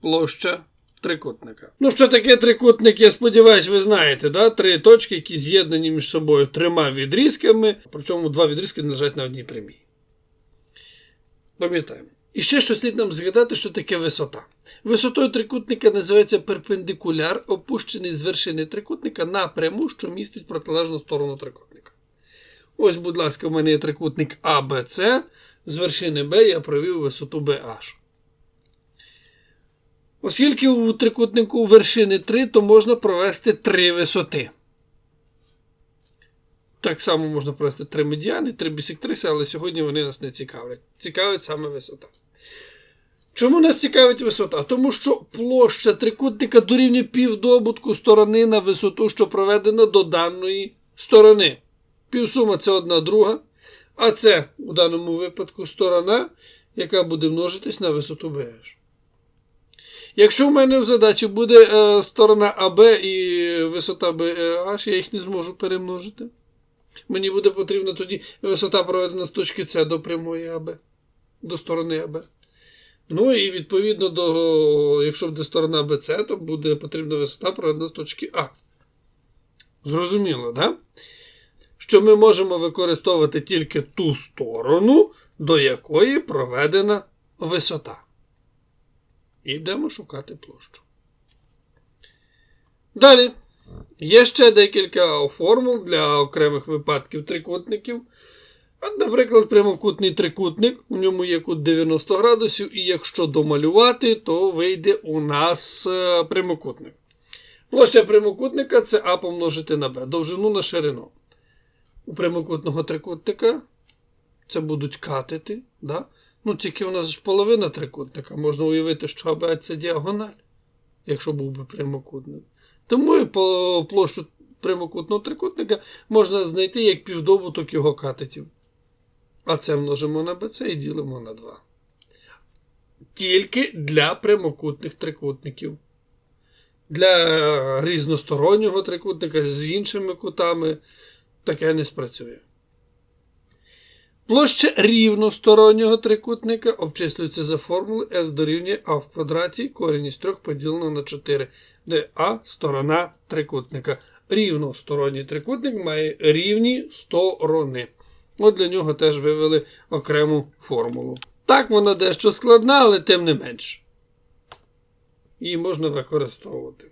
площа трикутника. Ну, що таке трикутник, я сподіваюся, ви знаєте, да? три точки, які з'єднані між собою трьома відрізками, причому два відрізки лежать на одній прямій. Пам'ятаємо. І ще що слід нам згадати, що таке висота. Висотою трикутника називається перпендикуляр, опущений з вершини трикутника на пряму, що містить протилежну сторону трикутника. Ось, будь ласка, в мене є трикутник ABC. З вершини B я провів висоту BH. Оскільки у трикутнику вершини 3, то можна провести три висоти. Так само можна провести три медіани, три бісектриси, але сьогодні вони нас не цікавлять. Цікавить саме висота. Чому нас цікавить висота? Тому що площа трикутника дорівнює півдобутку сторони на висоту, що проведена до даної сторони. Півсума це одна друга. А це у даному випадку сторона, яка буде множитись на висоту BH. Якщо в мене в задачі буде е, сторона АБ і висота BH, я їх не зможу перемножити. Мені буде потрібна тоді висота проведена з точки С до прямої АБ, до сторони АБ. Ну і відповідно до, якщо буде сторона БЦ, то буде потрібна висота проведена з точки А. Зрозуміло. Да? Що ми можемо використовувати тільки ту сторону, до якої проведена висота. І йдемо шукати площу. Далі. Є ще декілька формул для окремих випадків трикутників. От, наприклад, прямокутний трикутник, у ньому є кут 90 градусів, і якщо домалювати, то вийде у нас е, прямокутник. Площа прямокутника це А помножити на Б, довжину на ширину. У прямокутного трикутника це будуть катети. Да? Ну, тільки у нас ж половина трикутника. Можна уявити, що АБ це діагональ, якщо був би прямокутник. Тому і по площу прямокутного трикутника можна знайти як півдобуток його катетів. А це множимо на BC і ділимо на 2. Тільки для прямокутних трикутників. Для різностороннього трикутника з іншими кутами таке не спрацює. Площа рівностороннього трикутника обчислюється за формулою S дорівнює А в квадраті корінь із 3 поділено на 4, де А сторона трикутника. Рівносторонній трикутник має рівні сторони. От для нього теж вивели окрему формулу. Так, вона дещо складна, але тим не менш. Її можна використовувати.